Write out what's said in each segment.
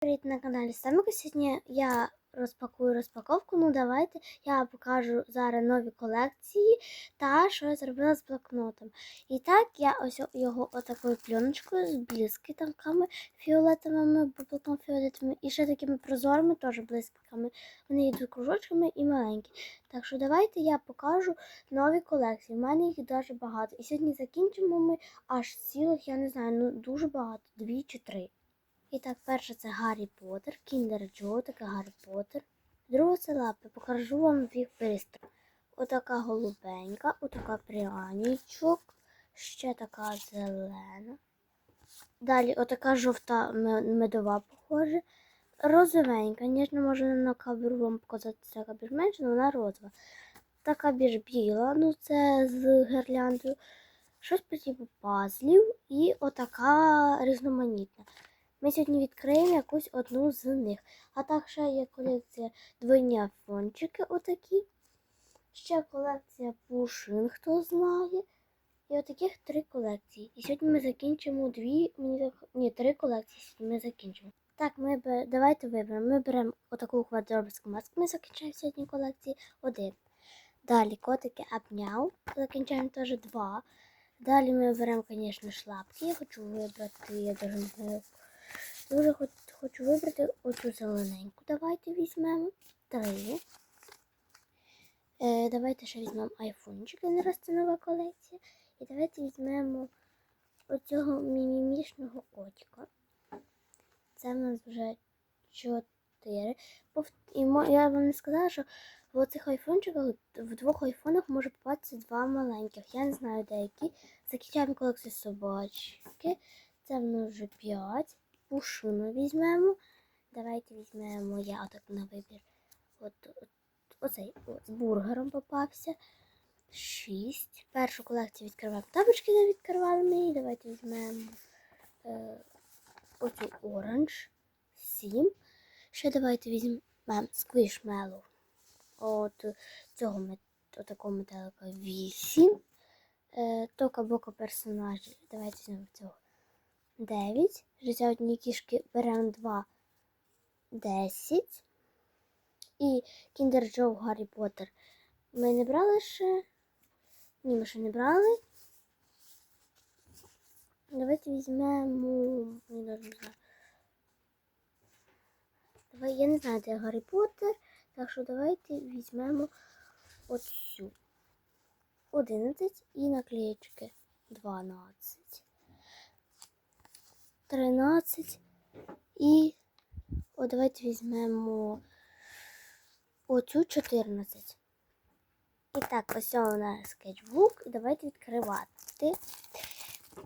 Привіт на каналі Самика. Сьогодні я розпакую розпаковку. Ну давайте я покажу зараз нові колекції та що я зробила з блокнотом. І так я ось його отакою пленочкою з блискітками фіолетовими, бубликом фіолетовими і ще такими прозорими теж блискітками. Вони йдуть кружочками і маленькі. Так що давайте я покажу нові колекції. У мене їх дуже багато. І сьогодні закінчимо ми аж цілих, я не знаю, ну дуже багато, дві чи три. І так, перше це Гаррі Поттер, Кіндер Джо, таке Гаррі Поттер. Друге це лапи. Покажу вам їх бистро. Отака голубенька, отака пряничок, ще така зелена. Далі отака жовта медова, похоже. Розовенька, ніжно можна на каберу вам показати така більш менше, але вона розова. Така більш біла, ну це з гірляндою. Щось по типу пазлів і отака різноманітна. Ми сьогодні відкриємо якусь одну з них. А так ще є колекція двойні фончики отакі. Ще колекція пушин, хто знає. І отаких три колекції. І сьогодні ми закінчимо дві, мені ні, три колекції сьогодні ми закінчимо. Так, ми бе- давайте виберемо. Ми беремо отаку квадробську маску, ми закінчаємо сьогодні колекції один. Далі котики обняв, закінчаємо теж два. Далі ми беремо, звісно, шлапки. Я хочу вибрати, я даже не знаю. Дуже хоч, хочу вибрати оцю зелененьку. Давайте візьмемо. Три. Е, давайте ще візьмемо айфончик, не раз це нова колекція. І давайте візьмемо оцього мімімішного котика. Це в нас вже чотири. І я вам не сказала, що в оцих айфончиках, в двох айфонах може попатися два маленьких. Я не знаю деякі. Закінчаємо колекцію собачки. Це в нас вже п'ять пушину візьмемо. Давайте візьмемо я отак на вибір. От, от оцей от, з бургером попався. Шість. Першу колекцію відкриваємо. Тапочки не відкривали ми. Давайте візьмемо е, оцю оранж. Сім. Ще давайте візьмемо сквішмелу. От цього мет, отакого метелика вісім. Е, Тока-бока персонажі. Давайте візьмемо цього. 9. Життя однієї кішки беремо 2. 10. І Kinder Joe Гаррі Поттер. Ми не брали ще. Ні, ми ще не брали. Давайте візьмемо. Даже не. Давай, я не знаю, де Гаррі Поттер. Так що давайте візьмемо оцю. 11 і наклеєчки 12. 13 і о, давайте візьмемо оцю 14. І так, ось у нас скетчбук. Давайте відкривати.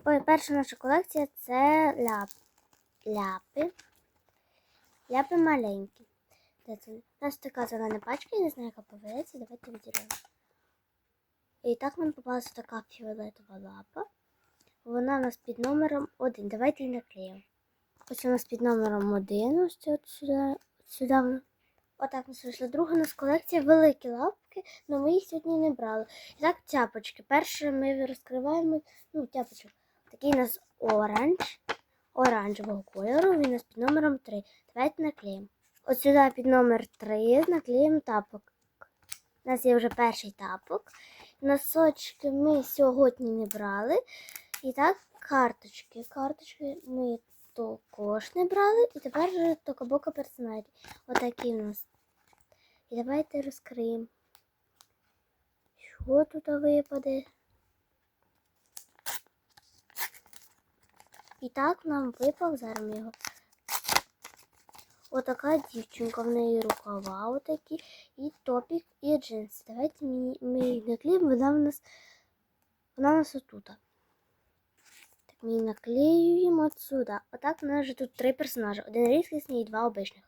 Ой, перша наша колекція це ляп. ляпи. Ляпи маленькі. У нас така зелена пачка, я не знаю, яка повернеться. Давайте відділимо. І так нам попалася така фіолетова лапа. Вона у нас під номером 1. Давайте її наклеїмо. Ось у нас під номером 1. Ось це от сюди. от сюди. Отак нас вийшла. Друга у нас колекція великі лапки, але ми їх сьогодні не брали. І так, тяпочки. Перше ми розкриваємо ну, тяпочок. Такий у нас оранж. Оранжевого кольору. Він у нас під номером 3. Давайте наклеїмо. От сюди під номер 3 наклеїмо тапок. У нас є вже перший тапок. Носочки ми сьогодні не брали. І так, карточки. Карточки ми також не брали. І тепер вже токабока персонажі. Отакі у нас. І давайте розкриємо. Що тут випаде? І так нам випав зараз його. Отака дівчинка, в неї рукава отакі, і топік, і джинси. Давайте ми, її наклеїмо, вона в нас, вона у нас отут. Ми наклеюємо отсюда. Отак у нас вже тут три персонажі. Один різкісний і два обичних.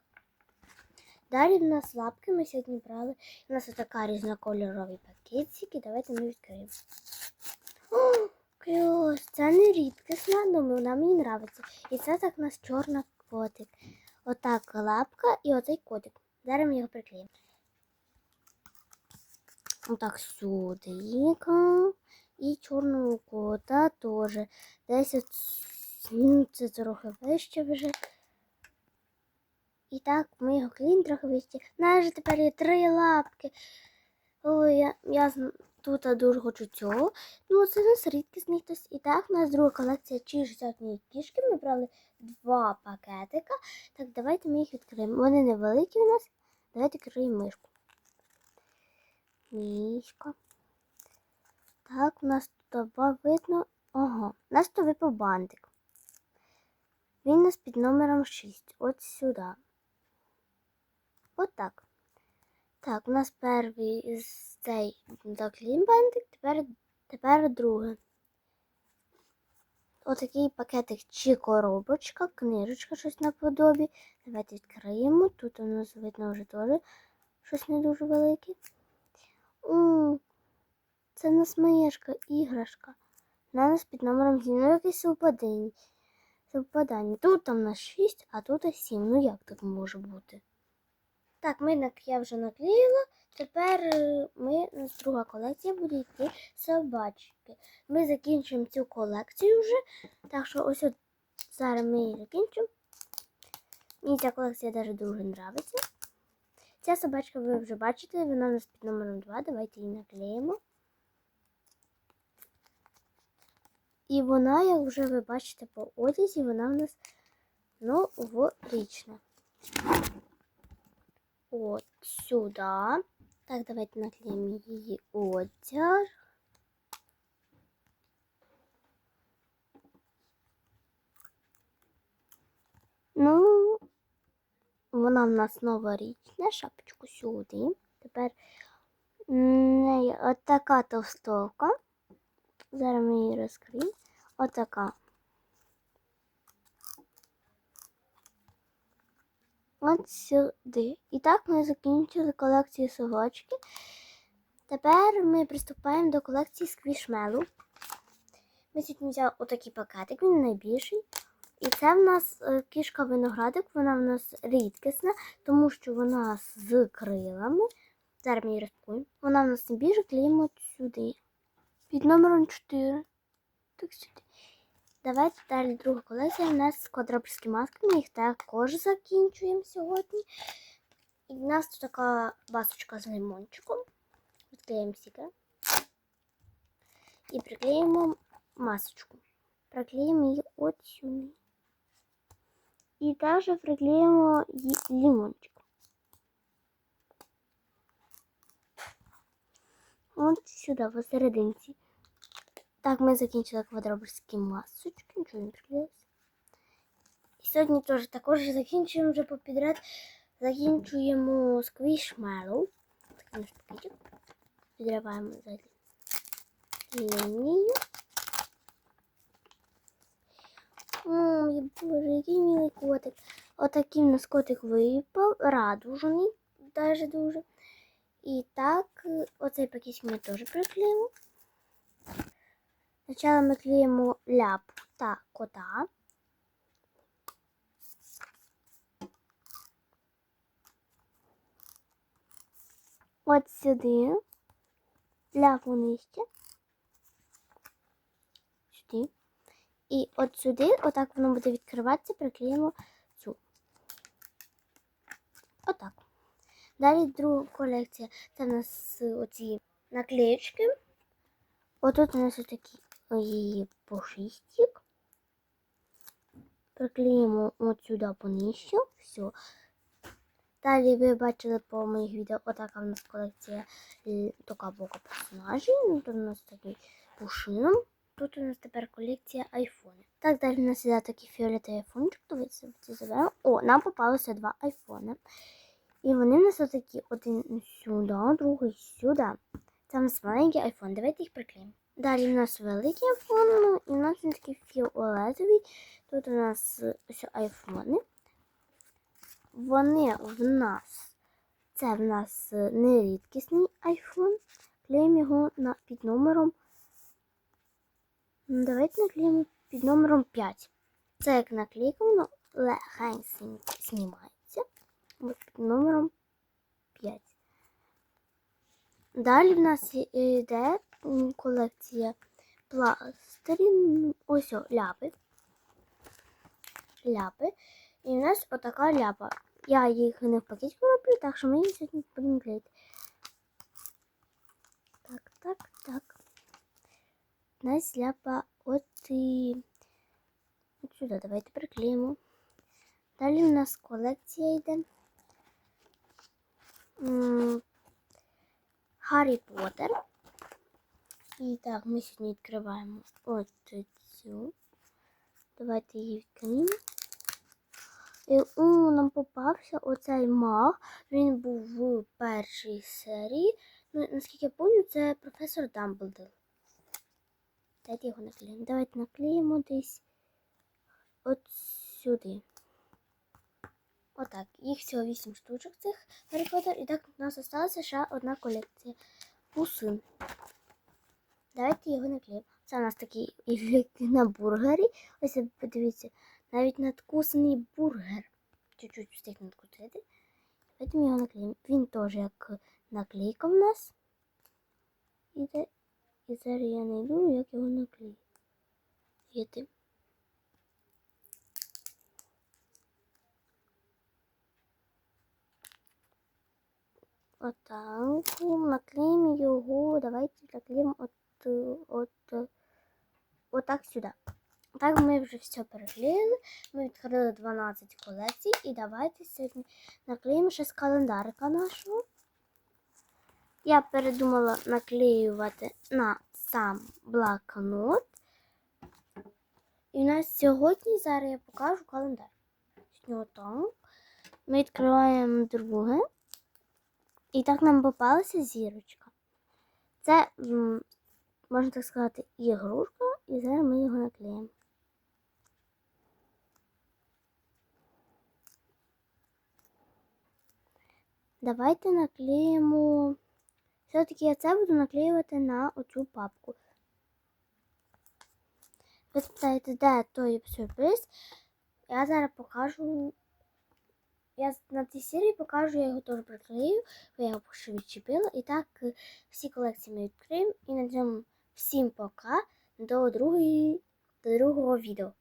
Далі в нас лапки ми сьогодні брали. У нас отака різнокольорові пакетики. Давайте ми відкриємо. Клас! Це не рідкісна, але вона мені подобається. І це так у нас чорна котик. Отак лапка і оцей котик. Зараз ми його приклеїмо. Отак сюди. І чорного кота теж. Десь от, ну, це трохи вище вже. І так ми його клеїмо трохи вище. Знаєш, тепер є три лапки. Ой, я, я тут дуже хочу цього. Ну, це у нас рідкісний хтось. І так, у нас друга колекція чижсотні кішки. Ми брали два пакетика. Так, давайте ми їх відкриємо. Вони невеликі у нас. Давайте відкриємо мишку. Мішка. Так, у нас тут видно. Ага, у нас тут випав бантик. Він у нас під номером 6. От сюди. От так. У нас перший цей заклін бантик, тепер, тепер другий. Отакий пакетик чи коробочка, книжечка щось наподобі. Давайте відкриємо. Тут у нас видно вже теж щось не дуже велике. Це в нас маєшка, іграшка. У нас під номером 7. Ну, якесь совпадіння. Совпадання. Тут там нас 6, а тут 7. Ну як так може бути? Так, ми нак- я вже наклеїла. Тепер е, ми, нас друга колекція буде йти собачки. Ми закінчуємо цю колекцію вже. Так що ось от зараз ми її закінчимо. Мені ця колекція навіть дуже подобається. Ця собачка ви вже бачите, вона у нас під номером 2. Давайте її наклеїмо. І вона, як вже ви бачите по одязі, вона у нас новорічна. От сюди. Так, давайте наклеїмо її одяг. Ну, вона в нас новорічна, шапочку сюди. Тепер в неї отака товстовка. Зараз ми її розкриємо. Отака. От сюди. І так ми закінчили колекцію собачки. Тепер ми приступаємо до колекції сквішмелу. Ми сьогодні взяли отакий пакетик, він найбільший. І це в нас е, кішка виноградик, вона в нас рідкісна, тому що вона з крилами. Зараз ми її розпакуємо. Вона в нас найбільша, клеїмо от сюди. Під номером 4. Так сюди. Давайте далі друга колекція. У нас квадропольські маски. Ми їх також закінчуємо сьогодні. І в нас тут така басочка з лимончиком. Відклеїмо стікер. І приклеїмо масочку. Приклеїмо її от сюди. І також приклеїмо лимончик. От сюди, посерединці. Так, ми закінчили квадроборські масочки, нічого не приклеїлося. І сьогодні теж також закінчуємо вже попідряд. Закінчуємо сквішмелоу. Такий наш пакетик. Підриваємо за лінію. Ой, боже, який милий котик. Отакий у нас котик випав, радужний, даже дуже. І так, е, оцей пакетик ми теж приклеїмо. Спочатку ми клеїмо ляпу та кота. От сюди. Ляпу нижче. Сюди. І от сюди, отак воно буде відкриватися, приклеїмо цю. Отак. Далі друга колекція. Це у нас оці наклеєчки. Отут у нас отакий її пушистик. Приклеїмо от сюди понижче. Все. Далі ви бачили по моїх відео, отака в нас колекція е, така бока персонажів. Ну, Тут у нас такий пушином. Тут у нас тепер колекція айфонів. Так, далі у нас іде такий фіолетовий айфончик. Це заберемо. О, нам попалося два айфони. І вони в нас отакі. Один сюди, другий сюди. Нас маленький айфон. Давайте їх приклеїмо. Далі у нас великий айфон, ну, і у нас він такий фіолетовий. Тут у нас ось айфони. Вони в нас, це в нас нерідкісний айфон. Клеїмо його на, під номером. Ну, Давайте наклеїмо під номером 5. Це як наклейка, воно легенько знімається. Під номером 5. Далі в нас йде колекція пластирів. Ось о, ляпи. Ляпи. І в нас отака ляпа. Я їх не в пакетику роблю, так що ми їх сьогодні будемо клеїти. Так, так, так. У нас зляпа от і от сюди давайте приклеїмо. Далі у нас колекція йде. Гаррі Поттер. І так, ми сьогодні відкриваємо от цю. Давайте її відкриємо. І о, нам попався оцей маг. Він був в першій серії. Ну, наскільки я пам'ятаю, це професор Дамблдор. Дайте його наклеїмо. Давайте наклеїмо десь от сюди. Отак. Їх всього 8 штучок цих Гаррі. І так у нас залишилася ще одна колекція. Пусин. Давайте його наклеїмо. Це у нас такий ефект на бургері. Ось подивіться, навіть надкусаний бургер. Чуть-чуть встиг надкусити. Давайте ми його наклеїмо. Він теж як наклейка в нас. І зараз я знайду, як його наклеїти. Отак. Наклеїмо його. Давайте наклеїмо от, от, отак сюди. Так, ми вже все переклеїли. Ми відкрили 12 колекцій. І давайте сьогодні наклеїмо ще з календарика нашого. Я передумала наклеювати на сам блокнот. І у нас сьогодні зараз я покажу календар. Сьогодні отак. Ми відкриваємо друге. І так нам попалася зірочка. Це, можна так сказати, ігрушка, і зараз ми його наклеїмо. Давайте наклеїмо. Все-таки я це буду наклеювати на оцю папку. Ви спитаєте, де той сюрприз? Я зараз покажу. Я на цій серії покажу, я його теж приклею, бо я його ще відчепила. І так е, всі колекції ми відкриємо. І на цьому всім пока до другої, до другого відео.